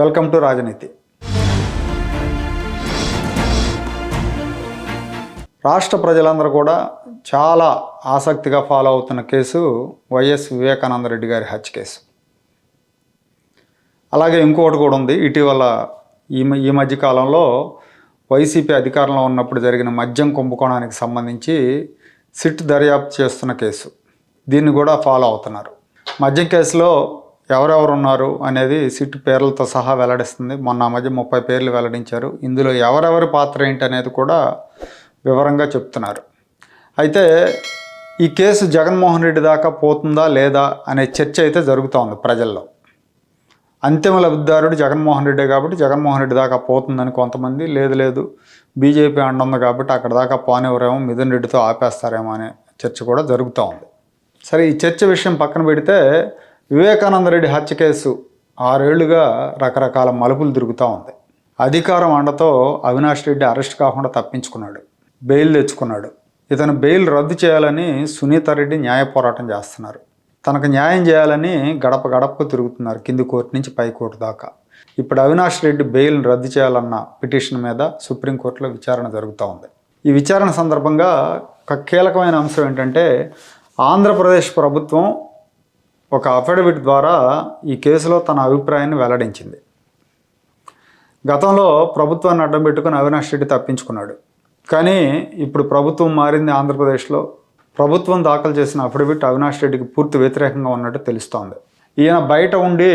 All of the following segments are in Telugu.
వెల్కమ్ టు రాజనీతి. రాష్ట్ర ప్రజలందరూ కూడా చాలా ఆసక్తిగా ఫాలో అవుతున్న కేసు వైఎస్ వివేకానంద రెడ్డి గారి హత్య కేసు. అలాగే ఇంకొకటి కూడా ఉంది. ఇటీవల ఈ మ- ఈ మధ్య కాలంలో వైసీపీ అధికారంలో ఉన్నప్పుడు జరిగిన మద్యం కుంభకోణానికి సంబంధించి సిట్ దర్యాప్తు చేస్తున్న కేసు. దీన్ని కూడా ఫాలో అవుతున్నారు. మద్యం కేసులో ఎవరెవరు ఉన్నారు అనేది సిట్ పేర్లతో సహా వెల్లడిస్తుంది. మొన్న ఆ మధ్య ముప్పై పేర్లు వెల్లడించారు. ఇందులో ఎవరెవరి పాత్ర ఏంటి అనేది కూడా వివరంగా చెప్తున్నారు. అయితే ఈ కేసు జగన్మోహన్ రెడ్డి దాకా పోతుందా లేదా అనే చర్చ అయితే జరుగుతూ ఉంది ప్రజల్లో. అంతిమ లబ్ధిదారుడు జగన్మోహన్ రెడ్డి కాబట్టి జగన్మోహన్ రెడ్డి దాకా పోతుందని కొంతమంది లేదు లేదు బీజేపీ అండుంది కాబట్టి అక్కడ దాకా పోనివ్వరేమో మిథున్ రెడ్డితో ఆపేస్తారేమో అనే చర్చ కూడా జరుగుతూ ఉంది. సరే ఈ చర్చ విషయం పక్కన పెడితే వివేకానంద రెడ్డి హత్య కేసు ఆరేళ్ళుగా రకరకాల మలుపులు తిరుగుతూ ఉంది. అధికారం అండతో అవినాష్ రెడ్డి అరెస్ట్ కాకుండా తప్పించుకున్నాడు. బెయిల్ తెచ్చుకున్నాడు. ఇతను బెయిల్ రద్దు చేయాలని సునీత రెడ్డి న్యాయ పోరాటం చేస్తున్నారు. తనకు న్యాయం చేయాలని గడప గడపకు తిరుగుతున్నారు కింది కోర్టు నుంచి పై కోర్టు దాకా. ఇప్పుడు అవినాష్ రెడ్డి బెయిల్ని రద్దు చేయాలన్న పిటిషన్ మీద సుప్రీంకోర్టులో విచారణ జరుగుతూ ఉంది. ఈ విచారణ సందర్భంగా ఒక కీలకమైన అంశం ఏంటంటే ఆంధ్రప్రదేశ్ ప్రభుత్వం ఒక అఫిడవిట్ ద్వారా ఈ కేసులో తన అభిప్రాయాన్ని వెల్లడించింది. గతంలో ప్రభుత్వాన్ని అడ్డం పెట్టుకుని అవినాష్ రెడ్డి తప్పించుకున్నాడు. కానీ ఇప్పుడు ప్రభుత్వం మారింది ఆంధ్రప్రదేశ్లో. ప్రభుత్వం దాఖలు చేసిన అఫిడవిట్ అవినాష్ రెడ్డికి పూర్తి వ్యతిరేకంగా ఉన్నట్టు తెలుస్తోంది. ఈయన బయట ఉండి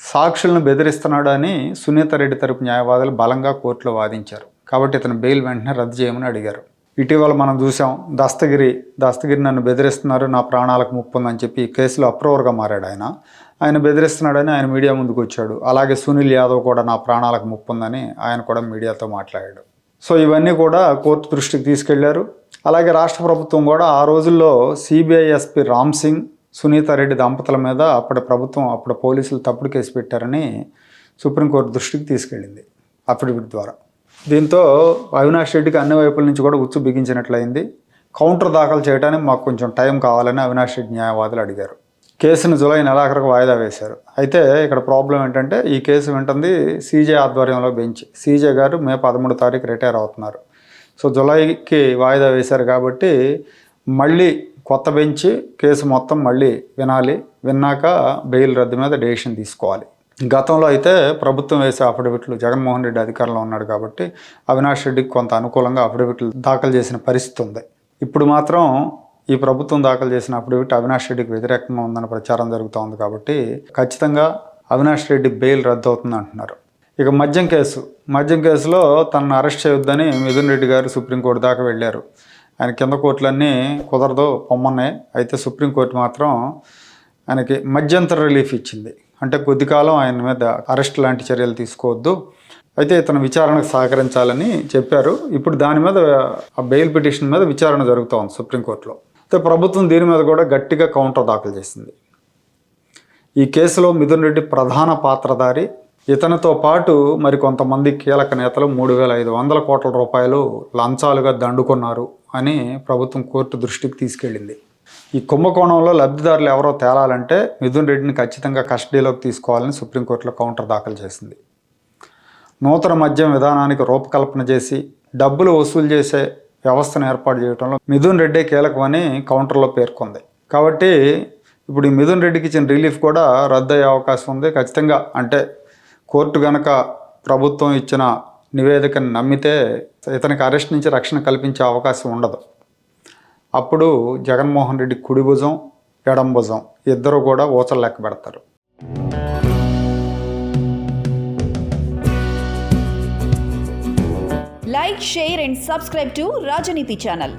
సాక్షులను బెదిరిస్తున్నాడు అని సునీత రెడ్డి తరపు న్యాయవాదులు బలంగా కోర్టులో వాదించారు. కాబట్టి ఇతను బెయిల్ వెంటనే రద్దు చేయమని అడిగారు. ఇటీవల మనం చూసాం దస్తగిరి దస్తగిరి నన్ను బెదిరిస్తున్నారు నా ప్రాణాలకు ముప్పు ఉందని చెప్పి కేసులో అప్రూవర్గా మారాడు ఆయన. ఆయన బెదిరిస్తున్నాడని ఆయన మీడియా ముందుకు వచ్చాడు. అలాగే సునీల్ యాదవ్ కూడా నా ప్రాణాలకు ముప్పు ఉందని ఆయన కూడా మీడియాతో మాట్లాడాడు. సో ఇవన్నీ కూడా కోర్టు దృష్టికి తీసుకెళ్ళారు. అలాగే రాష్ట్ర ప్రభుత్వం కూడా ఆ రోజుల్లో సిబిఐ ఎస్పీ రామ్ సింగ్ సునీత రెడ్డి దంపతుల మీద అప్పటి ప్రభుత్వం అప్పుడు పోలీసులు తప్పుడు కేసు పెట్టారని సుప్రీంకోర్టు దృష్టికి తీసుకెళ్ళింది అఫిడవిట్ ద్వారా. దీంతో అవినాష్ రెడ్డికి అన్ని వైపుల నుంచి కూడా ఉచ్చు బిగించినట్లయింది. కౌంటర్ దాఖలు చేయడానికి మాకు కొంచెం టైం కావాలని అవినాష్ రెడ్డి న్యాయవాదులు అడిగారు. కేసును జూలై నెలాఖరుకు వాయిదా వేశారు. అయితే ఇక్కడ ప్రాబ్లం ఏంటంటే ఈ కేసు వింటుంది సీజే ఆధ్వర్యంలో బెంచ్. సీజే గారు మే పదమూడు తారీఖు రిటైర్ అవుతున్నారు. సో జులైకి వాయిదా వేశారు కాబట్టి మళ్ళీ కొత్త బెంచ్ కేసు మొత్తం మళ్ళీ వినాలి. విన్నాక బెయిల్ రద్దు మీద డెసిషన్ తీసుకోవాలి. గతంలో అయితే ప్రభుత్వం వేసే అఫిడవిట్లు జగన్మోహన్ రెడ్డి అధికారంలో ఉన్నాడు కాబట్టి అవినాష్ రెడ్డికి కొంత అనుకూలంగా అఫిడవిట్లు దాఖలు చేసిన పరిస్థితి ఉంది. ఇప్పుడు మాత్రం ఈ ప్రభుత్వం దాఖలు చేసిన అఫిడవిట్ అవినాష్ రెడ్డికి వ్యతిరేకంగా ఉందని ప్రచారం జరుగుతోంది కాబట్టి ఖచ్చితంగా అవినాష్ రెడ్డి బెయిల్ రద్దు అవుతుంది అంటున్నారు. ఇక మద్యం కేసు. మద్యం కేసులో తనను అరెస్ట్ చేయొద్దని మిథున్ రెడ్డి గారు సుప్రీంకోర్టు దాకా వెళ్ళారు. ఆయన కింద కోర్టులన్నీ కుదరదు పొమ్మన్నాయి. అయితే సుప్రీంకోర్టు మాత్రం ఆయనకి మధ్యంతర రిలీఫ్ ఇచ్చింది. అంటే కొద్ది కాలం ఆయన మీద అరెస్ట్ లాంటి చర్యలు తీసుకోవద్దు. అయితే ఇతను విచారణకు సహకరించాలని చెప్పారు. ఇప్పుడు దాని మీద ఆ బెయిల్ పిటిషన్ మీద విచారణ జరుగుతూ ఉంది సుప్రీంకోర్టులో. అయితే ప్రభుత్వం దీని మీద కూడా గట్టిగా కౌంటర్ దాఖలు చేసింది. ఈ కేసులో మిథున్ రెడ్డి ప్రధాన పాత్రధారి. ఇతనితో పాటు మరి కొంతమంది కీలక నేతలు మూడు వేల ఐదు వందల కోట్ల రూపాయలు లంచాలుగా దండుకున్నారు అని ప్రభుత్వం కోర్టు దృష్టికి తీసుకెళ్ళింది. ఈ కుంభకోణంలో లబ్ధిదారులు ఎవరో తేలాలంటే మిథున్ రెడ్డిని ఖచ్చితంగా కస్టడీలోకి తీసుకోవాలని సుప్రీంకోర్టులో కౌంటర్ దాఖలు చేసింది. నూతన మద్యం విధానానికి రూపకల్పన చేసి డబ్బులు వసూలు చేసే వ్యవస్థను ఏర్పాటు చేయడంలో మిథున్ రెడ్డే కీలకమని కౌంటర్లో పేర్కొంది. కాబట్టి ఇప్పుడు ఈ మిథున్ రెడ్డికి ఇచ్చిన రిలీఫ్ కూడా రద్దు అయ్యే అవకాశం ఉంది. ఖచ్చితంగా అంటే కోర్టు గనక ప్రభుత్వం ఇచ్చిన నివేదికను నమ్మితే ఇతనికి అరెస్ట్ నుంచి రక్షణ కల్పించే అవకాశం ఉండదు. అప్పుడు జగన్మోహన్ రెడ్డి కుడి కుడిభుజం ఎడంభుజం ఇద్దరు కూడా ఊచ లెక్క పెడతారు. Like share and subscribe to Rajaneethi channel